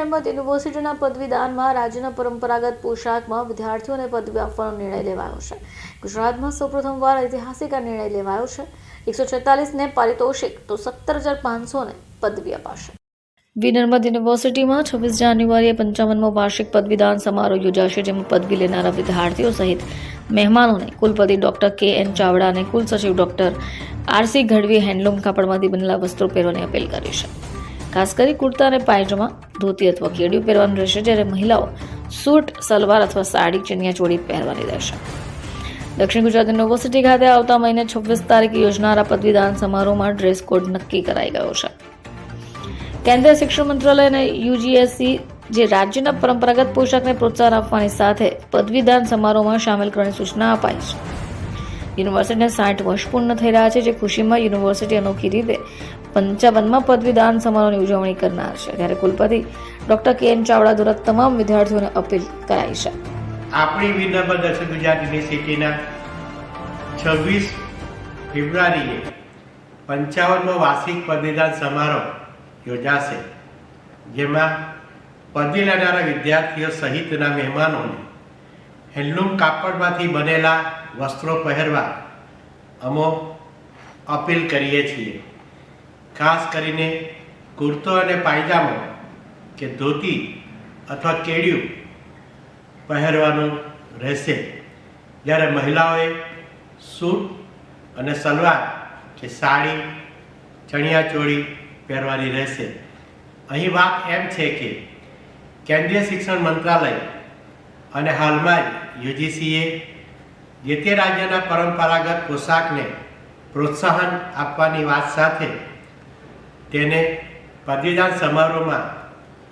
અહેમદ યુનિવર્સિટીના પદવીદાનમાં રાજ્યના પરંપરાગત પોશાકમાં વિદ્યાર્થીઓને પદવી આપવાનો નિર્ણય લેવાયો છે. ગુજરાતમાં સૌપ્રથમવાર ઐતિહાસિક આ નિર્ણય લેવાયો છે. એકસો છેતાલીસને પારિતોષિક, તો સત્તર હજાર પાંચસોને પદવી અપાશે. વિનર્મદ યુનિવર્સિટીમાં છવ્વીસ જાન્યુઆરીએ પંચાવનમો વાર્ષિક પદવીદાન સમારોહ યોજાશે, જેમાં પદવી લેનારા વિદ્યાર્થીઓ સહિત મહેમાનોને કુલપતિ ડોક્ટર કે એન ચાવડા અને કુલ સચિવ ડોક્ટર આરસી ગઢવીએ હેન્ડલૂમ કાપડમાંથી બનેલા વસ્ત્રો પહેરવાની અપીલ કરી છે. ખાસ કરી કુર્તા અને પાયજામા ધોતી અથવા કેડિયું પહેરવાનું રહેશે જ્યારે મહિલાઓ સૂટ, સલવાર અથવા સાડી, ચણિયા ચોળી પહેરવાની રહેશે. દક્ષિણ ગુજરાત યુનિવર્સિટી ખાતે આવતા મહિને છવ્વીસ તારીખે યોજનારા પદવીદાન સમારોહમાં ડ્રેસ કોડ નક્કી કરાઈ ગયો છે. કેન્દ્રીય શિક્ષણ મંત્રાલય અને યુજીએસસી જે રાજ્યના પરંપરાગત પોશાકને પ્રોત્સાહન આપવાની સાથે પદવીદાન સમારોહમાં સામેલ કરવાની સૂચના અપાઈ છે. યુનિવર્સિટીને સાઠ વર્ષ પૂર્ણ થઈ રહ્યા છે, જે ખુશીમાં યુનિવર્સિટી અનોખી રીતે પંચાવનમાં પદવીદાન સમારોહની ઉજવણી કરનાર છે. ત્યારે કુલપતિ ડોક્ટર કે એન ચાવડા દ્વારા તમામ વિદ્યાર્થીઓને અપીલ કરાઈ છે. આપણી વિનમ્ર દક્ષિણ ગુજરાત યુનિવર્સિટીના છવ્વીસ ફેબ્રુઆરીએ પંચાવનમો વાર્ષિક પદવીદાન સમારોહ યોજાશે, જેમાં પદવી લેનારા વિદ્યાર્થીઓ સહિતના મહેમાનોને હેન્ડલૂમ કાપડમાંથી બનેલા વસ્ત્રો પહેરવા અમો અપીલ કરીએ છીએ. ખાસ કરીને કુર્તો અને પાયજામો કે ધોતી અથવા કેડિયું પહેરવાનું રહેશે. જ્યારે મહિલાઓએ સૂટ અને સલવાર કે સાડી, ચણિયા ચોળી પહેરવાની રહેશે. અહીં વાત એમ છે કે કેન્દ્રીય શિક્ષણ મંત્રાલય અને હાલમાં જ યુજીસીએ જે તે રાજ્યના પરંપરાગત પોશાકને પ્રોત્સાહન આપવાની વાત સાથે તેને પદવીદાન સમારોહમાં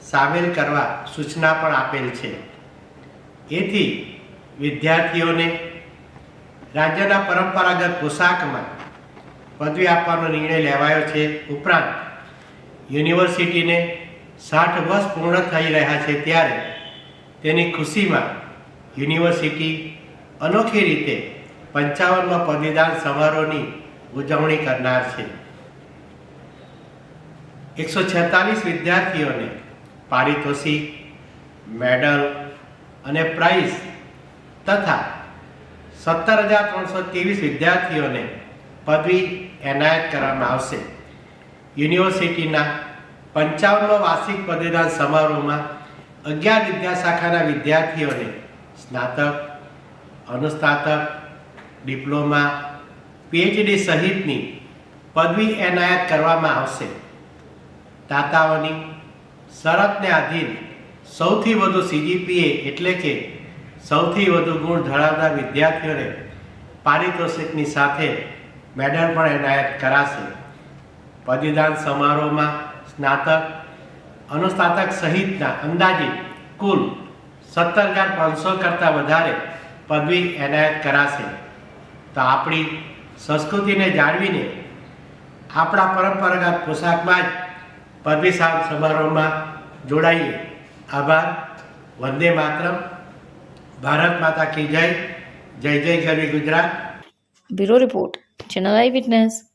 સામેલ કરવા સૂચના પણ આપેલ છે. એથી વિદ્યાર્થીઓને રાજ્યના પરંપરાગત પોશાકમાં પદવી આપવાનો નિર્ણય લેવાયો છે. ઉપરાંત યુનિવર્સિટીને સાઠ વર્ષ પૂર્ણ થઈ રહ્યા છે ત્યારે તેની ખુશીમાં યુનિવર્સિટી અનોખી રીતે પંચાવનમાં પદવીદાન સમારોહની ઉજવણી કરનાર છે. એકસો છેતાલીસ વિદ્યાર્થીઓને પારિતોષિક, મેડલ અને પ્રાઇઝ તથા સત્તર હજાર ત્રણસો ત્રેવીસ વિદ્યાર્થીઓને પદવી એનાયત કરવામાં આવશે. યુનિવર્સિટીના પંચાવનમો વાર્ષિક પદવીદાન સમારોહમાં અગિયાર વિદ્યાશાખાના વિદ્યાર્થીઓને સ્નાતક અનુસ્નાતક ડિપ્લોમા પીએચડી સહિતની પદવી એનાયત કરવામાં આવશે. દાતાઓની શરતને આધીન સૌથી વધુ સીજીપીએ એટલે કે સૌથી વધુ ગુણ ધરાવનાર વિદ્યાર્થીઓને પારિતોષિકની સાથે મેડલ પણ એનાયત કરાશે. પદવીદાન સમારોહમાં સ્નાતક અનુસ્નાતક સહિતના અંદાજે કુલ સત્તર હજાર પાંચસો કરતાં વધારે પદવી એનાયત કરાશે. તો આપણી સંસ્કૃતિને જાળવીને આપણા પરંપરાગત પોશાકમાં જ પદવી સમારોહમાં જોડાઈએ. આભાર. વંદે માતરમ. ભારત માતા કી જય. જય જય Garvi Gujarat. Bureau report, channel eye witness